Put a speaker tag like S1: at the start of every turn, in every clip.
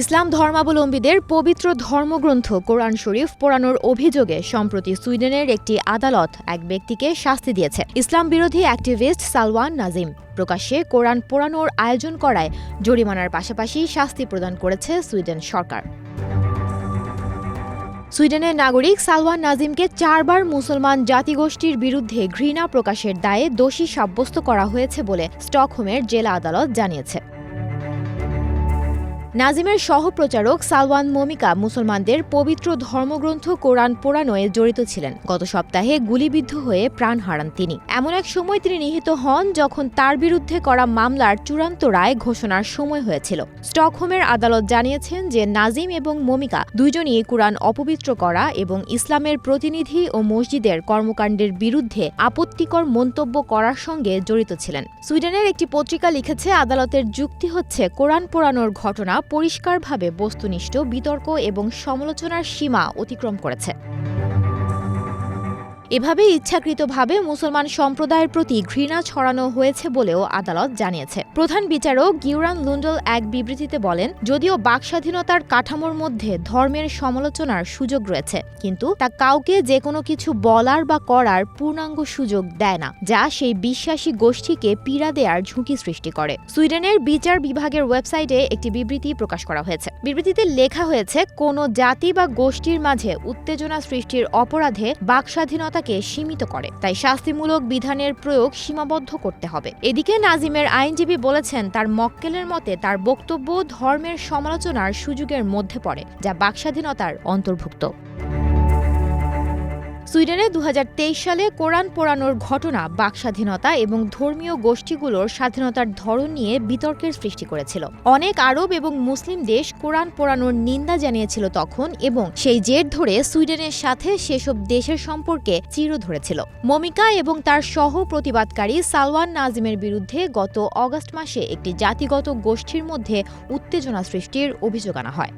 S1: ইসলাম ধর্মাবলম্বীদের পবিত্র ধর্মগ্রন্থ কোরআন শরীফ পোড়ানোর অভিযোগে সম্প্রতি সুইডেনের একটি আদালত এক ব্যক্তিকে শাস্তি দিয়েছে। ইসলাম বিরোধী অ্যাক্টিভিস্ট সালওয়ান নাজিম প্রকাশ্যে কোরআন পোড়ানোর আয়োজন করায় জরিমানার পাশাপাশি শাস্তি প্রদান করেছে সুইডেন সরকার। সুইডেনের নাগরিক সালওয়ান নাজিমকে চারবার মুসলমান জাতিগোষ্ঠীর বিরুদ্ধে ঘৃণা প্রকাশের দায়ে দোষী সাব্যস্ত করা হয়েছে বলে স্টকহোমের জেলা আদালত জানিয়েছে। নাজিমের সহপ্রচারক সালওয়ান মমিকা মুসলমানদের পবিত্র ধর্মগ্রন্থ কোরআন পোড়ানোয় জড়িত ছিলেন। গত সপ্তাহে গুলিবিদ্ধ হয়ে প্রাণ হারান তিনি। এমন এক সময় তিনি নিহত হন যখন তার বিরুদ্ধে করা মামলার চূড়ান্ত রায় ঘোষণার সময় হয়েছিল। স্টকহোমের আদালত জানিয়েছেন যে নাজিম এবং মমিকা দুজনই কোরআন অপবিত্র করা এবং ইসলামের প্রতিনিধি ও মসজিদের কর্মকাণ্ডের বিরুদ্ধে আপত্তিকর মন্তব্য করার সঙ্গে জড়িত ছিলেন। সুইডেনের একটি পত্রিকা লিখেছে, আদালতের যুক্তি হচ্ছে, কোরআন পোড়ানোর ঘটনা পরিষ্কারভাবে বস্তুনিষ্ঠ বিতর্ক এবং সমালোচনার সীমা অতিক্রম করেছে। এভাবে ইচ্ছাকৃতভাবে মুসলমান সম্প্রদায়ের প্রতি ঘৃণা ছড়ানো হয়েছে বলেও আদালত জানিয়েছে। প্রধান বিচারক গিউরান লুন্ডল এক বিবৃতিতে বলেন, যদিও বাকস্বাধীনতার কাঠামোর মধ্যে ধর্মের সমালোচনার সুযোগ রয়েছে, কিন্তু তা কাউকে যে কোনো কিছু বলার বা করার পূর্ণাঙ্গ সুযোগ দেয় না, যা সেই বিশ্বাসী গোষ্ঠীকে পীড়া দেওয়ার ঝুঁকি সৃষ্টি করে। সুইডেনের বিচার বিভাগের ওয়েবসাইটে একটি বিবৃতি প্রকাশ করা হয়েছে। বিবৃতিতে লেখা হয়েছে, কোনো জাতি বা গোষ্ঠীর মাঝে উত্তেজনা সৃষ্টির অপরাধে বাকস্বাধীনতাকে সীমিত করে। তাই শাস্তিমূলক বিধানের প্রয়োগ সীমাবদ্ধ করতে হবে। এদিকে নাজিমের আইনজীবী বলেছেন, তার মক্কেলের মতে তার বক্তব্য ধর্মের সমালোচনার সুযোগের মধ্যে পড়ে, যা বাকস্বাধীনতার অন্তর্ভুক্ত। সুইডেনে দু হাজার তেইশ সালে কোরআন পোড়ানোর ঘটনা বাকস্বাধীনতা এবং ধর্মীয় গোষ্ঠীগুলোর স্বাধীনতার ধরন নিয়ে বিতর্কের সৃষ্টি করেছিল। অনেক আরব এবং মুসলিম দেশ কোরআন পোড়ানোর নিন্দা জানিয়েছিল তখন এবং সেই জের ধরে সুইডেনের সাথে সেসব দেশের সম্পর্কে চির ধরেছিল। মমিকা এবং তার সহ প্রতিবাদকারী সালওয়ান নাজিমের বিরুদ্ধে গত অগস্ট মাসে একটি জাতিগত গোষ্ঠীর মধ্যে উত্তেজনা সৃষ্টির অভিযোগ আনা হয়।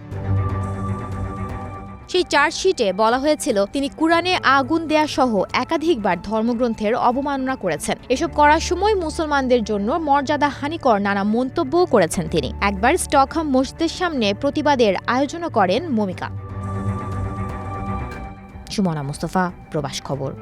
S1: সেই চার্জশিটে বলা হয়েছিল, তিনি কুরআনে আগুন দেয়া সহ একাধিকবার ধর্মগ্রন্থের অবমাননা করেছেন। এসব করার সময় মুসলমানদের জন্য মর্যাদা হানিকর নানা মন্তব্যও করেছেন তিনি। একবার স্টকহাম মসজিদের সামনে প্রতিবাদের আয়োজন করেন মমিকা। সুমনা মুস্তফা, প্রবাস খবর।